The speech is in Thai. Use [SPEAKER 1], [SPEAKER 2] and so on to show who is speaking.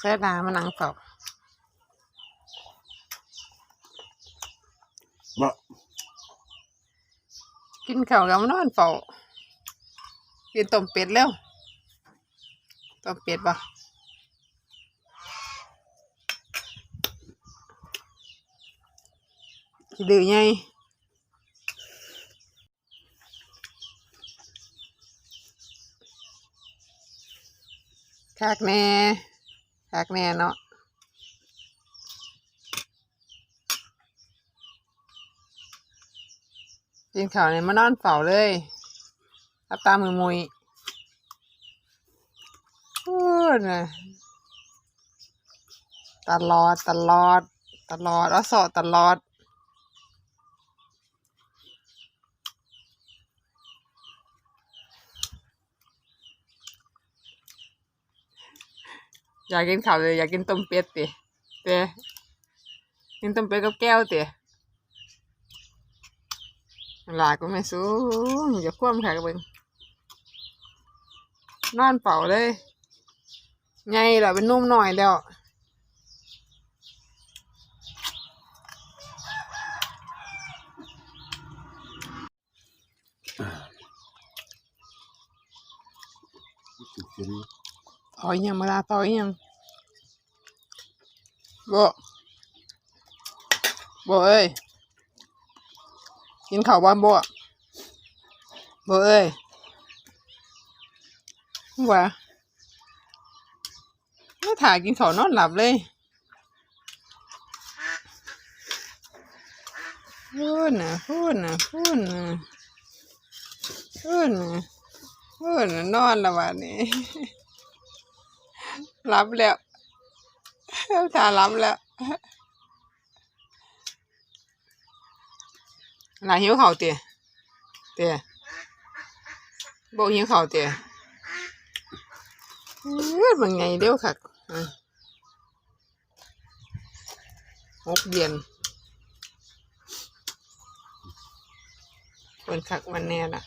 [SPEAKER 1] แค่นามานั่งเฝ้า
[SPEAKER 2] บ่
[SPEAKER 1] กินข้าวกับมานอนเฝ้ากินต้มเป็ดแล้วต้มเป็ดบ่สิดื้อไงคากแน่ คากแน่เนาะกินข่าวเนี่ยมานอนเฝ้าเลยรับตามือมุยพูดนะตลอดตลอด ตลอดเอสอตลอด อยากกินข้าวเลยอยากกินต้มเป็ดติเตะกินต้มเป็ดกับแก้วเตะหลาก็ไม่สู้อย่าคว่ำค่ะกับเบิงนอนเป่าเลยไงล่ะเป็นนุ่มหน่อยแล้ว
[SPEAKER 2] กิ น
[SPEAKER 1] เป่าอีหยังมาลาเป่อีหยังบ่บ่เอ้ยกินข้าวบ้านบ่บ่เอ้ยว่าไม่ถ่ายกินข้าวนอนหลับเลยพูดนะพูดนะพูดนะพูดนะพูดนะนอนละวันนี้ รับแล้วทารับแล้วหลายหิวข้าเตี๋ยเตี๋ยบอกหิวข้าเตี๋ยเอ้ยมันไงเดี๋ยวคักอะหกเดือนคนคักมันแน่ละ